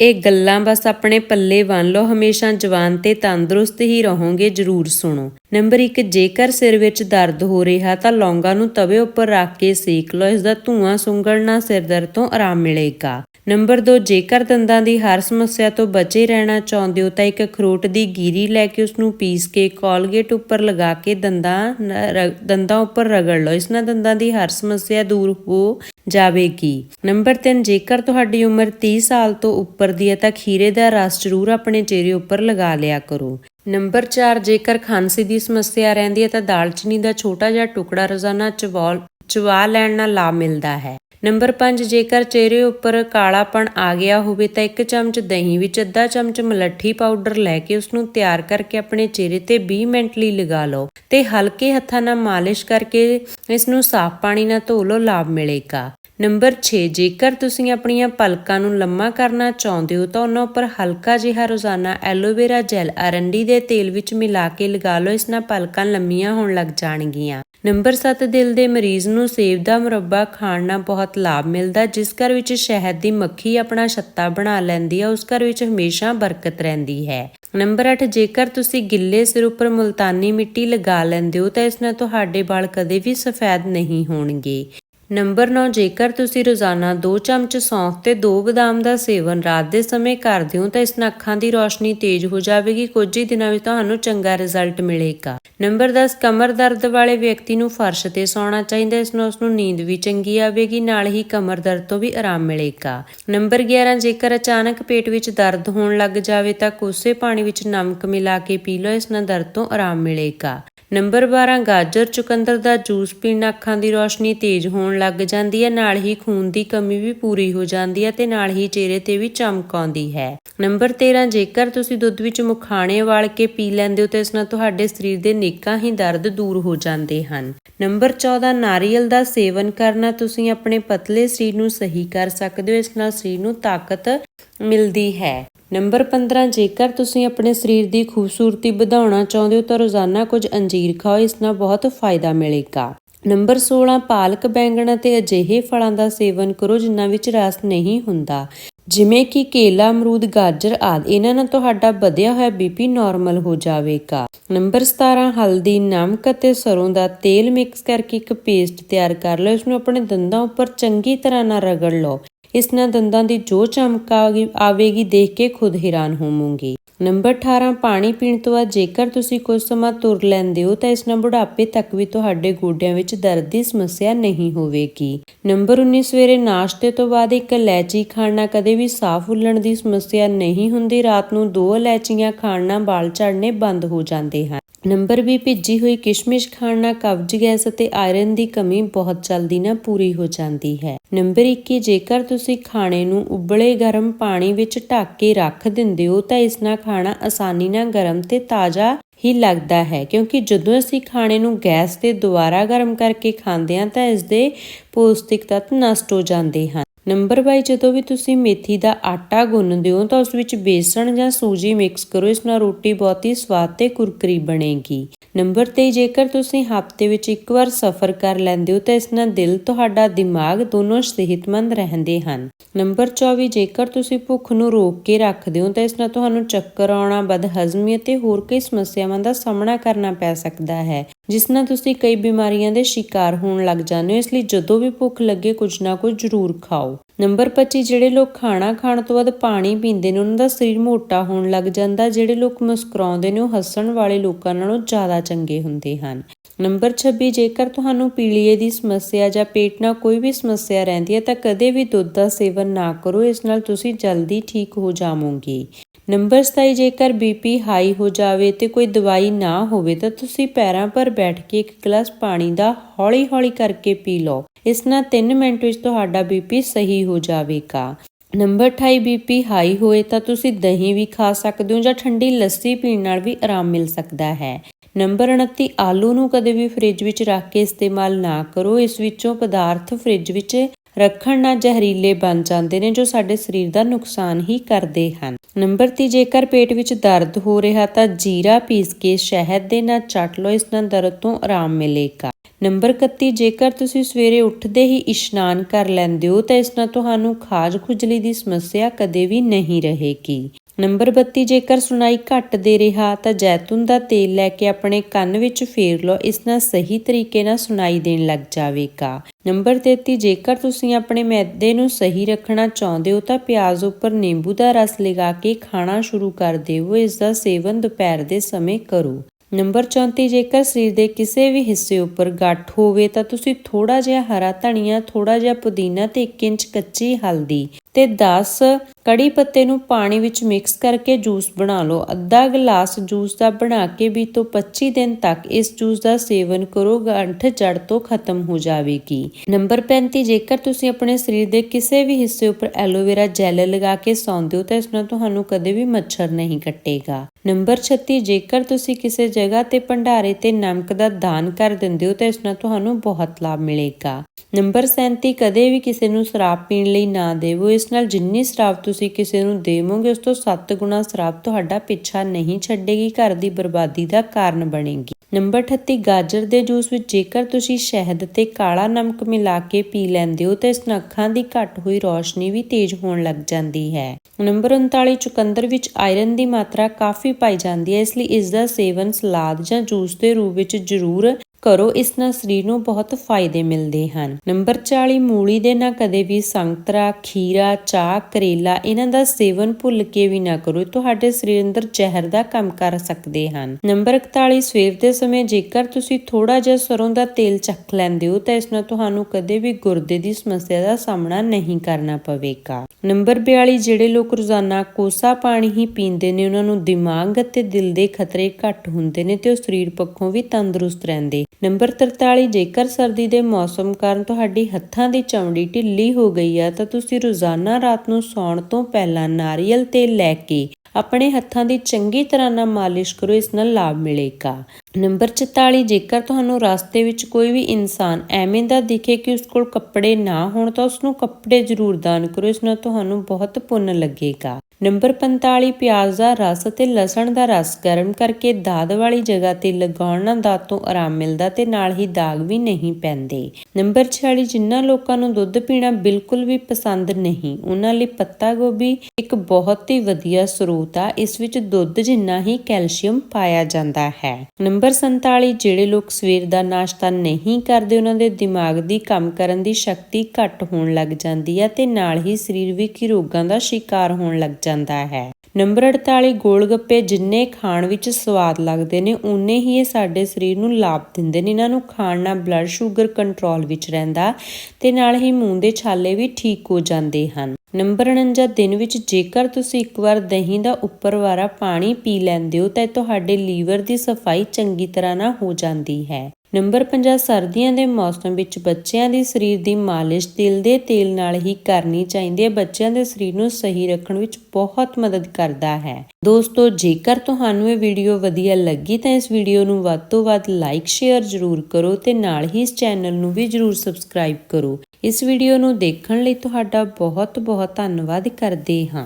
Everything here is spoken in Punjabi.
ਇਹ ਗੱਲਾਂ ਬਸ ਆਪਣੇ ਪੱਲੇ ਬੰਨ ਲਓ, ਹਮੇਸ਼ਾ ਜਵਾਨ ਤੇ ਤੰਦਰੁਸਤ ਹੀ ਰਹੋਗੇ, ਜਰੂਰ ਸੁਣੋ। ਨੰਬਰ 1 ਜੇਕਰ ਸਿਰ ਵਿੱਚ ਦਰਦ ਹੋ ਰਿਹਾ ਤਾਂ ਲੌਂਗਾਂ ਨੂੰ ਤਵੇ ਉੱਪਰ ਰੱਖ ਕੇ ਸੇਕ ਲਓ ਇਸ ਦਾ ਧੂਆਂ ਸੁੰਗਣ ਨਾਲ ਸਿਰ ਦਰਦ ਤੋਂ ਆਰਾਮ ਮਿਲੇਗਾ। ਨੰਬਰ 2 ਜੇਕਰ ਦੰਦਾਂ ਦੀ ਹਰ ਸਮੱਸਿਆ ਤੋਂ ਬਚੇ ਰਹਿਣਾ ਚਾਹੁੰਦੇ ਹੋ ਤਾਂ ਇੱਕ ਅਖਰੋਟ ਦੀ ਗਿਰੀ ਲੈ ਕੇ ਉਸ ਨੂੰ ਪੀਸ ਕੇ ਕੋਲਗੇਟ ਉੱਪਰ ਲਗਾ ਕੇ ਦੰਦਾਂ ਰ- ਦੰਦਾਂ ਉੱਪਰ ਰਗੜ ਲਓ। ਇਸ ਨਾਲ ਦੰਦਾਂ ਦੀ ਹਰ ਸਮੱਸਿਆ ਦੂਰ ਹੋ ਜਾਵੇਗੀ। ਨੰਬਰ 3 ਜੇਕਰ ਤੁਹਾਡੀ ਉਮਰ 30 ਸਾਲ ਤੋਂ ਉੱਪਰ ਦੀ ਹੈ ਤਾਂ ਖੀਰੇ ਦਾ ਰਸ ਜ਼ਰੂਰ ਆਪਣੇ ਚਿਹਰੇ ਉੱਪਰ ਲਗਾ ਲਿਆ ਕਰੋ। ਨੰਬਰ 4 ਜੇਕਰ ਖਾਂਸੀ ਦੀ ਸਮੱਸਿਆ ਰਹਿੰਦੀ ਹੈ ਤਾਂ ਦਾਲਚੀਨੀ ਦਾ ਛੋਟਾ ਜਿਹਾ ਟੁਕੜਾ ਰੋਜ਼ਾਨਾ ਚਵਾਲ ਚਵਾ ਲੈਣ ਨਾਲ ਲਾਭ ਮਿਲਦਾ ਹੈ। ਨੰਬਰ 5 ਜੇਕਰ ਚਿਹਰੇ ਉੱਪਰ ਕਾਲਾਪਣ ਆ ਗਿਆ ਹੋਵੇ ਤਾਂ ਇੱਕ ਚਮਚ ਦਹੀਂ ਵਿੱਚ ਅੱਧਾ ਚਮਚ ਮਲੱਠੀ ਪਾਊਡਰ ਲੈ ਕੇ ਉਸ ਨੂੰ ਤਿਆਰ ਕਰਕੇ ਆਪਣੇ ਚਿਹਰੇ ਤੇ 20 ਮਿੰਟ ਲਈ ਲਗਾ ਲਓ ਤੇ ਹਲਕੇ ਹੱਥਾਂ ਨਾਲ ਮਾਲਿਸ਼ ਕਰਕੇ ਇਸ ਨੂੰ ਸਾਫ਼ ਪਾਣੀ ਨਾਲ ਧੋ ਲਓ, ਲਾਭ ਮਿਲੇਗਾ। ਨੰਬਰ 6 ਜੇਕਰ ਤੁਸੀਂ ਆਪਣੀਆਂ ਪਲਕਾਂ ਨੂੰ ਲੰਮਾ ਕਰਨਾ ਚਾਹੁੰਦੇ ਹੋ ਤਾਂ ਉਹਨਾਂ ਉੱਪਰ ਹਲਕਾ ਜਿਹਾ ਰੋਜ਼ਾਨਾ ਐਲੋਵੇਰਾ ਜੈਲ ਅਰੰਡੀ ਦੇ ਤੇਲ ਵਿੱਚ ਮਿਲਾ ਕੇ ਲਗਾ ਲਓ, ਇਸ ਨਾਲ ਪਲਕਾਂ ਲੰਮੀਆਂ ਹੋਣ ਲੱਗ ਜਾਣਗੀਆਂ। ਨੰਬਰ 7 ਦਿਲ ਦੇ ਮਰੀਜ਼ ਨੂੰ ਸੇਬ ਦਾ ਮੁਰੱਬਾ ਖਾਣ ਨਾਲ ਬਹੁਤ ਲਾਭ ਮਿਲਦਾ, ਜਿਸ ਘਰ ਵਿੱਚ ਸ਼ਹਿਦ ਦੀ ਮੱਖੀ ਆਪਣਾ ਛੱਤਾ ਬਣਾ ਲੈਂਦੀ ਹੈ ਉਸ ਘਰ ਵਿੱਚ ਹਮੇਸ਼ਾ ਬਰਕਤ ਰਹਿੰਦੀ ਹੈ। ਨੰਬਰ 8 ਜੇਕਰ ਤੁਸੀਂ ਗਿੱਲੇ ਸਿਰ ਉੱਪਰ ਮੁਲਤਾਨੀ ਮਿੱਟੀ ਲਗਾ ਲੈਂਦੇ ਹੋ ਤਾਂ ਇਸ ਨਾਲ ਤੁਹਾਡੇ ਵਾਲ ਕਦੇ ਵੀ ਸਫੈਦ ਨਹੀਂ ਹੋਣਗੇ। ਨੰਬਰ 9 ਜੇਕਰ ਤੁਸੀਂ ਰੋਜ਼ਾਨਾ 2 ਚਮਚ ਸੌਂਫ ਤੇ 2 ਬਦਾਮ ਦਾ ਸੇਵਨ ਰਾਤ ਦੇ ਸਮੇਂ ਕਰਦੇ ਹੋ ਤਾਂ ਇਸ ਨਾਲ ਅੱਖਾਂ ਦੀ ਰੋਸ਼ਨੀ ਤੇਜ਼ ਹੋ ਜਾਵੇਗੀ, ਕੁਝ ਹੀ ਦਿਨਾਂ ਵਿੱਚ ਤੁਹਾਨੂੰ ਚੰਗਾ ਰਿਜ਼ਲਟ ਮਿਲੇਗਾ। ਨੰਬਰ 10 ਕਮਰ ਦਰਦ ਵਾਲੇ ਵਿਅਕਤੀ ਨੂੰ ਫਰਸ਼ ਤੇ ਸੌਣਾ ਚਾਹੀਦਾ, ਇਸ ਨਾਲ ਉਸ ਨੂੰ ਨੀਂਦ ਵੀ ਚੰਗੀ ਆਵੇਗੀ, ਨਾਲ ਹੀ ਕਮਰ ਦਰਦ ਤੋਂ ਵੀ ਆਰਾਮ ਮਿਲੇਗਾ। ਨੰਬਰ 11 ਜੇਕਰ ਅਚਾਨਕ ਪੇਟ ਵਿੱਚ ਦਰਦ ਹੋਣ ਲੱਗ ਜਾਵੇ ਤਾਂ ਕੋਸੇ ਪਾਣੀ ਵਿੱਚ ਨਮਕ ਮਿਲਾ ਕੇ ਪੀ ਲਓ, ਇਸ ਨਾਲ ਦਰਦ ਤੋਂ ਆਰਾਮ ਮਿਲੇਗਾ। ਨੰਬਰ 12 ਗਾਜਰ, ਚੁਕੰਦਰ ਦਾ ਜੂਸ ਪੀਣ ਅੱਖਾਂ ਦੀ ਰੋਸ਼ਨੀ ਤੇਜ਼ ਹੋਣ ਲੱਗ ਜਾਂਦੀ ਹੈ, ਨਾਲ ਹੀ ਖੂਨ ਦੀ ਕਮੀ ਵੀ ਪੂਰੀ ਹੋ ਜਾਂਦੀ ਹੈ ਤੇ ਨਾਲ ਹੀ ਚਿਹਰੇ ਤੇ ਵੀ ਚਮਕ ਆਉਂਦੀ ਹੈ। ਨੰਬਰ 13 ਜੇਕਰ ਤੁਸੀਂ ਦੁੱਧ ਵਿੱਚ ਮਖਾਣੇ ਉਬਾਲ ਕੇ ਪੀ ਲੈਂਦੇ ਹੋ ਤਾਂ ਇਸ ਨਾਲ ਤੁਹਾਡੇ ਸਰੀਰ ਦੇ ਨੇਕਾਂ ਹੀ ਦਰਦ ਦੂਰ ਹੋ ਜਾਂਦੇ ਹਨ। ਨੰਬਰ 14 ਨਾਰੀਅਲ ਦਾ ਸੇਵਨ ਕਰਨਾ, ਤੁਸੀਂ ਆਪਣੇ ਪਤਲੇ ਸਰੀਰ ਨੂੰ ਸਹੀ ਕਰ ਸਕਦੇ ਹੋ, ਇਸ ਨਾਲ ਸਰੀਰ ਨੂੰ ਤਾਕਤ ਮਿਲਦੀ ਹੈ। ਨੰਬਰ 15 ਜੇਕਰ ਤੁਸੀਂ ਆਪਣੇ ਸਰੀਰ ਦੀ ਖੂਬਸੂਰਤੀ ਵਧਾਉਣਾ ਚਾਹੁੰਦੇ ਹੋ ਤਾਂ ਰੋਜ਼ਾਨਾ ਕੁਝ ਅੰਜੀਰ ਖਾਓ, ਇਸ ਨਾਲ ਬਹੁਤ ਫਾਇਦਾ ਮਿਲੇਗਾ। ਨੰਬਰ 16 ਪਾਲਕ ਬੈਂਗਣ ਅਤੇ ਅਜਿਹੇ ਫਲਾਂ ਦਾ ਸੇਵਨ ਕਰੋ ਜਿਨ੍ਹਾਂ ਵਿੱਚ ਰਸ ਨਹੀਂ ਹੁੰਦਾ। ਜਿਵੇਂ ਕਿ ਕੇਲਾ, ਅਮਰੂਦ, ਗਾਜਰ ਆਦਿ, ਇਹਨਾਂ ਨਾਲ ਤੁਹਾਡਾ ਵਧਿਆ ਹੋਇਆ ਬੀਪੀ ਨਾਰਮਲ ਹੋ ਜਾਵੇਗਾ। ਨੰਬਰ 17 ਹਲਦੀ, ਨਮਕ ਅਤੇ ਸਰੋਂ ਦਾ ਤੇਲ ਮਿਕਸ ਕਰਕੇ ਇੱਕ ਪੇਸਟ ਤਿਆਰ ਕਰ ਲਓ। ਇਸ ਨੂੰ ਆਪਣੇ ਦੰਦਾਂ ਉੱਪਰ ਚੰਗੀ ਤਰ੍ਹਾਂ ਨਾਲ ਰਗੜ ਲਓ। ਇਸ ਨਾਲ ਦੰਦਾਂ ਦੀ ਜੋ ਚਮਕ ਆਵੇਗੀ- ਆਵੇਗੀ, ਦੇਖ ਕੇ ਖੁਦ ਹੈਰਾਨ ਹੋਵੋਗੇ। ਨੰਬਰ 18 ਪਾਣੀ ਪੀਣ ਤੋਂ ਬਾਅਦ ਜੇਕਰ ਤੁਸੀਂ ਕੁਝ ਸਮਾਂ ਤੁਰ ਲੈਂਦੇ ਹੋ ਤਾਂ ਇਸ ਨਾਲ ਬੁਢਾਪੇ ਤੱਕ ਵੀ ਤੁਹਾਡੇ ਗੋਡਿਆਂ ਵਿੱਚ ਦਰਦ ਦੀ ਸਮੱਸਿਆ ਨਹੀਂ ਹੋਵੇਗੀ। ਨੰਬਰ 19 ਸਵੇਰੇ ਨਾਸ਼ਤੇ ਤੋਂ ਬਾਅਦ ਇੱਕ ਇਲਾਇਚੀ ਖਾਣਾ ਕਦੇ ਵੀ ਸਾਹ ਫੁੱਲਣ ਦੀ ਸਮੱਸਿਆ ਨਹੀਂ ਹੁੰਦੀ। ਰਾਤ ਨੂੰ ਦੋ ਇਲਾਇਚੀਆਂ ਖਾਣਾ ਨਾਲ ਵਾਲ ਝੜਨੇ ਬੰਦ ਹੋ ਜਾਂਦੇ ਹਨ। ਨੰਬਰ 20 ਭਿੱਜੀ ਹੋਈ ਕਿਸ਼ਮਿਸ਼ ਖਾਣ ਨਾਲ ਕਬਜ਼ ਗੈਸ ਅਤੇ ਆਇਰਨ ਦੀ ਕਮੀ ਬਹੁਤ ਜਲਦੀ ਨਾਲ ਪੂਰੀ ਹੋ ਜਾਂਦੀ ਹੈ। ਨੰਬਰ 21 ਜੇਕਰ ਤੁਸੀਂ ਖਾਣੇ ਨੂੰ ਉਬਲੇ ਗਰਮ ਪਾਣੀ ਵਿੱਚ ਢੱਕ ਕੇ ਰੱਖ ਦਿੰਦੇ ਹੋ, ਤਾਂ ਇਸ ਨਾਲ ਖਾਣਾ ਆਸਾਨੀ ਨਾਲ ਗਰਮ ਤੇ ਤਾਜ਼ਾ ਹੀ ਲੱਗਦਾ ਹੈ। ਕਿਉਂਕਿ ਜਦੋਂ ਅਸੀਂ ਖਾਣੇ ਨੂੰ ਗੈਸ ਤੇ ਦੁਬਾਰਾ ਗਰਮ ਕਰਕੇ ਖਾਂਦੇ ਹਾਂ, ਤਾਂ ਇਸ ਦੇ ਪੌਸ਼ਟਿਕ ਤੱਤ ਨਸ਼ਟ ਹੋ ਜਾਂਦੇ ਹਨ। ਨੰਬਰ 22 ਜਦੋਂ ਵੀ ਤੁਸੀਂ ਮੇਥੀ ਦਾ ਆਟਾ ਗੁੰਨਦੇ ਹੋ ਤਾਂ ਉਸ ਵਿੱਚ ਬੇਸਣ ਜਾਂ ਸੂਜੀ ਮਿਕਸ ਕਰੋ। ਇਸ ਨਾਲ ਰੋਟੀ ਬਹੁਤ ਹੀ ਸਵਾਦ ਤੇ ਕੁਰਕਰੀ ਬਣੇਗੀ। ਨੰਬਰ 23 ਜੇਕਰ ਤੁਸੀਂ ਹਫ਼ਤੇ ਵਿੱਚ ਇੱਕ ਵਾਰ ਸਫ਼ਰ ਕਰ ਲੈਂਦੇ ਹੋ ਤਾਂ ਇਸ ਨਾਲ ਦਿਲ, ਤੁਹਾਡਾ ਦਿਮਾਗ ਦੋਨੋਂ ਸਿਹਤਮੰਦ ਰਹਿੰਦੇ ਹਨ। ਨੰਬਰ 24 ਜੇਕਰ ਤੁਸੀਂ ਭੁੱਖ ਨੂੰ ਰੋਕ ਕੇ ਰੱਖਦੇ ਹੋ ਤਾਂ ਇਸ ਨਾਲ ਤੁਹਾਨੂੰ ਚੱਕਰ ਆਉਣਾ, ਬਦਹਜ਼ਮੀ ਅਤੇ ਹੋਰ ਕਈ ਸਮੱਸਿਆਵਾਂ ਦਾ ਸਾਹਮਣਾ ਕਰਨਾ ਪੈ ਸਕਦਾ ਹੈ। ਜਿਸ ਨਾਲ ਤੁਸੀਂ ਕਈ ਬਿਮਾਰੀਆਂ ਦੇ ਸ਼ਿਕਾਰ ਹੋਣ ਲੱਗ ਜਾਂਦੇ ਹੋ, ਇਸ ਲਈ ਜਦੋਂ ਵੀ ਭੁੱਖ ਲੱਗੇ ਕੁਝ ਨਾ ਕੁਝ ਜ਼ਰੂਰ ਖਾਓ। ਨੰਬਰ 25 ਜਿਹੜੇ ਲੋਕ ਖਾਣਾ ਖਾਣ ਤੋਂ ਬਾਅਦ ਪਾਣੀ ਪੀਂਦੇ ਨੇ, ਉਹਨਾਂ ਦਾ ਸਰੀਰ ਮੋਟਾ ਹੋਣ ਲੱਗ ਜਾਂਦਾ। ਜਿਹੜੇ ਲੋਕ ਮੁਸਕਰਾਉਂਦੇ ਨੇ, ਉਹ ਹੱਸਣ ਵਾਲੇ ਲੋਕਾਂ ਨਾਲੋਂ ਜ਼ਿਆਦਾ ਚੰਗੇ ਹੁੰਦੇ ਹਨ। ਨੰਬਰ 26 ਜੇਕਰ ਤੁਹਾਨੂੰ ਪੀਲੀਏ ਦੀ ਸਮੱਸਿਆ ਜਾਂ ਪੇਟ ਨਾਲ ਕੋਈ ਵੀ ਸਮੱਸਿਆ ਰਹਿੰਦੀ ਹੈ, ਤਾਂ ਕਦੇ ਵੀ ਦੁੱਧ ਦਾ ਸੇਵਨ ਨਾ ਕਰੋ। ਇਸ ਨਾਲ ਤੁਸੀਂ ਜਲਦੀ ਠੀਕ ਹੋ ਜਾਵੋਗੇ। ਨੰਬਰ 27 ਜੇਕਰ ਬੀਪੀ ਹਾਈ ਹੋ ਜਾਵੇ ਤੇ ਕੋਈ ਦਵਾਈ ਨਾ ਹੋਵੇ ਤਾਂ ਤੁਸੀਂ ਪੈਰਾਂ ਪਰ ਬੈਠ ਕੇ ਇੱਕ ਗਲਾਸ ਪਾਣੀ ਦਾ ਹੌਲੀ-ਹੌਲੀ ਕਰਕੇ ਪੀ ਲਓ। ਇਸ ਨਾਲ 3 ਮਿੰਟ ਵਿੱਚ ਤੁਹਾਡਾ ਬੀਪੀ ਸਹੀ ਹੋ ਜਾਵੇਗਾ। ਨੰਬਰ 28 ਬੀਪੀ ਹਾਈ ਹੋਏ ਤਾਂ ਤੁਸੀਂ ਦਹੀਂ ਵੀ ਖਾ ਸਕਦੇ ਹੋ ਜਾਂ ਠੰਡੀ ਲੱਸੀ ਪੀਣ ਨਾਲ ਵੀ ਆਰਾਮ ਮਿਲ ਸਕਦਾ ਹੈ। ਨੰਬਰ 29 ਆਲੂ ਨੂੰ ਕਦੇ ਵੀ ਫ੍ਰਿਜ ਵਿੱਚ ਰੱਖ ਕੇ ਇਸਤੇਮਾਲ ਨਾ ਕਰੋ। ਇਸ ਵਿੱਚੋਂ ਪਦਾਰਥ ਫ੍ਰਿਜ ਵਿੱਚ ਰੱਖਣ ਨਾਲ ਜ਼ਹਿਰੀਲੇ ਬਣ ਜਾਂਦੇ ਨੇ, ਜੋ ਸਾਡੇ ਸਰੀਰ ਦਾ ਨੁਕਸਾਨ ਹੀ ਕਰਦੇ ਹਨ। ਨੰਬਰ 30 ਜੇਕਰ ਪੇਟ ਵਿੱਚ ਦਰਦ ਹੋ ਰਿਹਾ ਤਾਂ ਜੀਰਾ ਪੀਸ ਕੇ ਸ਼ਹਿਦ ਦੇ ਨਾਲ ਚੱਟ ਲਓ, ਇਸ ਨਾਲ ਦਰਦ ਤੋਂ ਆਰਾਮ ਮਿਲੇਗਾ। ਨੰਬਰ 31 ਜੇਕਰ ਤੁਸੀਂ ਸਵੇਰੇ ਉੱਠਦੇ ਹੀ ਇਸ਼ਨਾਨ ਕਰ ਲੈਂਦੇ ਹੋ, ਤਾਂ ਇਸ ਨਾਲ ਤੁਹਾਨੂੰ ਖਾਜ ਖੁਜਲੀ ਦੀ ਸਮੱਸਿਆ ਕਦੇ ਵੀ ਨਹੀਂ ਰਹੇਗੀ। ਨੰਬਰ 32 ਜੇਕਰ ਸੁਣਾਈ ਘੱਟ ਦੇ ਰਿਹਾ ਤਾਂ ਜੈਤੂਨ ਦਾ ਤੇਲ ਲੈ ਕੇ ਆਪਣੇ ਕੰਨ ਵਿੱਚ ਫੇਰ ਲਓ, ਇਸ ਨਾਲ ਸਹੀ ਤਰੀਕੇ ਨਾਲ ਸੁਣਾਈ ਦੇਣ ਲੱਗ ਜਾਵੇਗਾ। ਨੰਬਰ 33 ਜੇਕਰ ਤੁਸੀਂ ਆਪਣੇ ਮੈਦੇ ਨੂੰ ਸਹੀ ਰੱਖਣਾ ਚਾਹੁੰਦੇ ਹੋ ਤਾਂ ਪਿਆਜ਼ ਉੱਪਰ ਨਿੰਬੂ ਦਾ ਰਸ ਲਗਾ ਕੇ ਖਾਣਾ ਸ਼ੁਰੂ ਕਰ ਦਿਓ, ਇਸ ਦਾ ਸੇਵਨ ਦੁਪਹਿਰ ਦੇ ਸਮੇਂ ਕਰੋ। ਨੰਬਰ 34 ਜੇਕਰ ਸਰੀਰ ਦੇ ਕਿਸੇ ਵੀ ਹਿੱਸੇ ਉੱਪਰ ਗੱਠ ਹੋਵੇ ਤਾਂ ਤੁਸੀਂ ਥੋੜਾ ਜਿਹਾ ਹਰਾ ਧਨੀਆ ਥੋੜਾ ਜਿਹਾ ਪੁਦੀਨਾ ਤੇ 1 ਇੰਚ ਕੱਚੀ ਹਲਦੀ ਤੇ 10 ਕੜੀ ਪੱਤੇ ਨੂੰ ਪਾਣੀ ਵਿੱਚ ਮਿਕਸ ਕਰਕੇ ਜੂਸ ਬਣਾ ਲਓ। ਅੱਧਾ ਗਲਾਸ ਜੂਸ ਦਾ ਬਣਾ ਕੇ ਵੀ ਤੋਂ 25 ਦਿਨ ਤੱਕ ਇਸ ਜੂਸ ਦਾ ਸੇਵਨ ਕਰੋ ਗੰਠ ਜੜ ਤੋਂ ਖਤਮ ਹੋ ਜਾਵੇਗੀ। ਨੰਬਰ 35 ਜੇਕਰ ਤੁਸੀਂ ਆਪਣੇ ਸਰੀਰ ਦੇ ਕਿਸੇ ਵੀ ਹਿੱਸੇ ਉੱਪਰ ਐਲੋਵੇਰਾ ਜੈਲ ਲਗਾ ਕੇ ਸੌਂਦੇ ਹੋ, ਤਾਂ ਇਸ ਨਾਲ ਤੁਹਾਨੂੰ ਕਦੇ ਵੀ ਮੱਛਰ ਨਹੀਂ ਕੱਟੇਗਾ। ਨੰਬਰ 36 ਜੇਕਰ ਤੁਸੀਂ ਕਿਸੇ ਜਗ੍ਹਾ ਤੇ ਭੰਡਾਰੇ ਤੇ ਨਮਕ ਦਾ ਦਾਨ ਕਰ ਦਿੰਦੇ ਹੋ, ਤਾਂ ਇਸ ਨਾਲ ਤੁਹਾਨੂੰ ਬਹੁਤ ਲਾਭ ਮਿਲੇਗਾ। ਨੰਬਰ 37 ਕਦੇ ਵੀ ਕਿਸੇ ਨੂੰ ਸ਼ਰਾਬ ਪੀਣ ਲਈ ਨਾ ਦੇਵੋ, ਇਸ ਨਾਲ ਜਿੰਨੀ ਸ਼ਰਾਬ ਤੁਸੀਂ ਕਿਸੇ ਨੂੰ ਦੇਵੋਗੇ, ਉਸ ਤੋਂ 7 ਗੁਣਾ ਸ਼ਰਾਬ ਤੁਹਾਡਾ ਪਿੱਛਾ ਨਹੀਂ ਛੱਡੇਗੀ, ਘਰ ਦੀ ਬਰਬਾਦੀ ਦਾ ਕਾਰਨ ਬਣੇਗੀ। ਨੰਬਰ 38 ਗਾਜਰ ਦੇ ਜੂਸ ਵਿੱਚ ਜੇਕਰ ਤੁਸੀਂ ਸ਼ਹਿਦ ਤੇ ਕਾਲਾ ਨਮਕ ਮਿਲਾ ਕੇ ਪੀ ਲੈਂਦੇ ਹੋ, ਤਾਂ ਇਸ ਨਾਲ ਅੱਖਾਂ ਦੀ ਘਟ ਹੋਈ ਰੋਸ਼ਨੀ ਵੀ ਤੇਜ਼ ਹੋਣ ਲੱਗ ਜਾਂਦੀ ਹੈ। ਨੰਬਰ 39 ਚੁਕੰਦਰ ਵਿੱਚ ਆਇਰਨ ਦੀ ਮਾਤਰਾ ਕਾਫੀ ਪਾਈ ਜਾਂਦੀ ਹੈ, ਇਸ ਲਈ ਇਸ ਦਾ ਸੇਵਨ ਸਲਾਦ ਜਾਂ ਜੂਸ ਦੇ ਰੂਪ ਵਿੱਚ ਜ਼ਰੂਰ ਕਰੋ, ਇਸ ਨਾਲ ਸਰੀਰ ਨੂੰ ਬਹੁਤ ਫਾਇਦੇ ਮਿਲਦੇ ਹਨ। ਨੰਬਰ 40 ਮੂਲੀ ਦੇ ਨਾਲ ਕਦੇ ਵੀ ਸੰਤਰਾ, ਖੀਰਾ, ਚਾਹ, ਕਰੇਲਾ, ਇਹਨਾਂ ਦਾ ਸੇਵਨ ਭੁੱਲ ਕੇ ਵੀ ਨਾ ਕਰੋ ਤੁਹਾਡੇ ਸਰੀਰ ਅੰਦਰ ਜ਼ਹਿਰ ਦਾ ਕੰਮ ਕਰ ਸਕਦੇ ਹਨ। ਨੰਬਰ 41 ਸਵੇਰ ਦੇ ਸਮੇਂ ਜੇਕਰ ਤੁਸੀਂ ਥੋੜਾ ਜਿਹਾ ਸਰੋਂ ਦਾ ਤੇਲ ਚੱਖ ਲੈਂਦੇ ਹੋ, ਤਾਂ ਇਸ ਨਾਲ ਤੁਹਾਨੂੰ ਕਦੇ ਵੀ ਗੁਰਦੇ ਦੀ ਸਮੱਸਿਆ ਦਾ ਸਾਹਮਣਾ ਨਹੀਂ ਕਰਨਾ ਪਵੇਗਾ। ਨੰਬਰ 42 ਜਿਹੜੇ ਲੋਕ ਰੋਜ਼ਾਨਾ ਕੋਸਾ ਪਾਣੀ ਹੀ ਪੀਂਦੇ ਨੇ, ਉਹਨਾਂ ਨੂੰ ਦਿਮਾਗ ਅਤੇ ਦਿਲ ਦੇ ਖਤਰੇ ਘੱਟ ਹੁੰਦੇ ਨੇ, ਤੇ ਉਹ ਸਰੀਰ ਪੱਖੋਂ ਵੀ ਤੰਦਰੁਸਤ ਰਹਿੰਦੇ ਨੰਬਰ 43 ਜੇਕਰ ਸਰਦੀ ਦੇ ਮੌਸਮ ਕਾਰਨ ਤੁਹਾਡੀ ਹੱਥਾਂ ਦੀ ਚਮੜੀ ਢਿੱਲੀ ਹੋ ਗਈ ਆ, ਤਾਂ ਤੁਸੀਂ ਰੋਜ਼ਾਨਾ ਰਾਤ ਨੂੰ ਸੌਣ ਤੋਂ ਪਹਿਲਾਂ ਨਾਰੀਅਲ ਤੇਲ ਲੈ ਕੇ ਆਪਣੇ ਹੱਥਾਂ ਦੀ ਚੰਗੀ ਤਰ੍ਹਾਂ ਨਾਲ ਮਾਲਿਸ਼ ਕਰੋ, ਇਸ ਨਾਲ ਲਾਭ ਮਿਲੇਗਾ। ਨੰਬਰ 44 ਜੇਕਰ ਤੁਹਾਨੂੰ ਰਸਤੇ ਵਿੱਚ ਕੋਈ ਵੀ ਇਨਸਾਨ ਐਵੇਂ ਦਾ ਦਿਖੇ ਕਿ ਉਸ ਕੋਲ ਕੱਪੜੇ ਨਾ ਹੋਣ, ਤਾਂ ਉਸ ਨੂੰ ਕੱਪੜੇ ਜ਼ਰੂਰ ਦਾਨ ਕਰੋ, ਇਸ ਨਾਲ ਤੁਹਾਨੂੰ ਬਹੁਤ ਪੁੰਨ ਲੱਗੇਗਾ। ਨੰਬਰ 45 ਪਿਆਜ਼ ਦਾ ਰਸ ਅਤੇ ਲਸਣ ਦਾ ਰਸ ਗਰਮ ਕਰਕੇ ਦਾਦ ਵਾਲੀ ਜਗ੍ਹਾ ਤੇ ਲਗਾਉਣ ਨਾਲ ਦਾਦ ਤੋਂ ਆਰਾਮ ਮਿਲਦਾ ਤੇ ਨਾਲ ਹੀ ਦਾਗ ਵੀ ਨਹੀਂ ਪੈਂਦੇ। ਨੰਬਰ 46 ਜਿਨ੍ਹਾਂ ਲੋਕਾਂ ਨੂੰ ਦੁੱਧ ਪੀਣਾ ਬਿਲਕੁਲ ਵੀ ਪਸੰਦ ਨਹੀਂ, ਉਹਨਾਂ ਲਈ ਪੱਤਾ ਗੋਭੀ ਇੱਕ ਬਹੁਤ ਹੀ ਵਧੀਆ ਸਰੋਤ ਆ, ਇਸ ਵਿੱਚ ਦੁੱਧ ਜਿੰਨਾ ਹੀ ਕੈਲਸ਼ੀਅਮ ਪਾਇਆ ਜਾਂਦਾ ਹੈ। ਨੰਬਰ 47 ਜਿਹੜੇ ਲੋਕ ਸਵੇਰ ਦਾ ਨਾਸ਼ਤਾ ਨਹੀਂ ਕਰਦੇ, ਉਹਨਾਂ ਦੇ ਦਿਮਾਗ ਦੀ ਕੰਮ ਕਰਨ ਦੀ ਸ਼ਕਤੀ ਘੱਟ ਹੋਣ ਲੱਗ ਜਾਂਦੀ ਹੈ ਤੇ ਨਾਲ ਹੀ ਸਰੀਰ ਵਿੱਚ ਰੋਗਾਂ ਦਾ ਸ਼ਿਕਾਰ ਹੋਣ ਲੱਗ ਜਾਂਦਾ ਹੈ। ਨੰਬਰ 48 ਗੋਲ ਗੱਪੇ ਜਿੰਨੇ ਖਾਣ ਵਿੱਚ ਸਵਾਦ ਲੱਗਦੇ ਨੇ ਉਨੇ ਹੀ ਇਹ ਸਾਡੇ ਸਰੀਰ ਨੂੰ ਲਾਭ ਦਿੰਦੇ ਨੇ। ਇਹਨਾਂ ਨੂੰ ਖਾਣ ਨਾਲ ਬਲੱਡ ਸ਼ੂਗਰ ਕੰਟਰੋਲ ਵਿੱਚ ਰਹਿੰਦਾ ਤੇ ਨਾਲ ਹੀ ਮੂੰਹ ਦੇ ਛਾਲੇ ਵੀ ਠੀਕ ਹੋ ਜਾਂਦੇ ਹਨ। ਨੰਬਰ 49 ਦਿਨ ਵਿੱਚ ਜੇਕਰ ਤੁਸੀਂ ਇੱਕ ਵਾਰ ਦਹੀਂ ਦਾ ਉੱਪਰ ਵਾਲਾ ਪਾਣੀ ਪੀ ਲੈਂਦੇ ਹੋ, ਤਾਂ ਤੁਹਾਡੇ ਲੀਵਰ ਦੀ ਸਫ਼ਾਈ ਚੰਗੀ ਤਰ੍ਹਾਂ ਨਾਲ ਹੋ ਜਾਂਦੀ ਹੈ। ਨੰਬਰ 50 ਸਰਦੀਆਂ ਦੇ ਮੌਸਮ ਵਿੱਚ ਬੱਚਿਆਂ ਦੀ ਸਰੀਰ ਦੀ ਮਾਲਿਸ਼ ਤਿਲ ਦੇ ਤੇਲ ਨਾਲ ਹੀ ਕਰਨੀ ਚਾਹੀਦੀ ਹੈ। ਬੱਚਿਆਂ ਦੇ ਸਰੀਰ ਨੂੰ ਸਹੀ ਰੱਖਣ ਵਿੱਚ ਬਹੁਤ ਮਦਦ ਕਰਦਾ ਹੈ। ਦੋਸਤੋ, ਜੇਕਰ ਤੁਹਾਨੂੰ ਇਹ ਵੀਡੀਓ ਵਧੀਆ ਲੱਗੀ ਤਾਂ ਇਸ ਵੀਡੀਓ ਨੂੰ ਵੱਧ ਤੋਂ ਵੱਧ ਲਾਈਕ, ਸ਼ੇਅਰ ਜ਼ਰੂਰ ਕਰੋ ਤੇ ਨਾਲ ਹੀ ਇਸ ਚੈਨਲ ਨੂੰ ਵੀ ਜ਼ਰੂਰ ਸਬਸਕ੍ਰਾਈਬ ਕਰੋ। ਇਸ ਵੀਡੀਓ ਨੂੰ ਦੇਖਣ ਲਈ ਤੁਹਾਡਾ ਬਹੁਤ ਬਹੁਤ ਧੰਨਵਾਦ ਕਰਦੇ ਹਾਂ।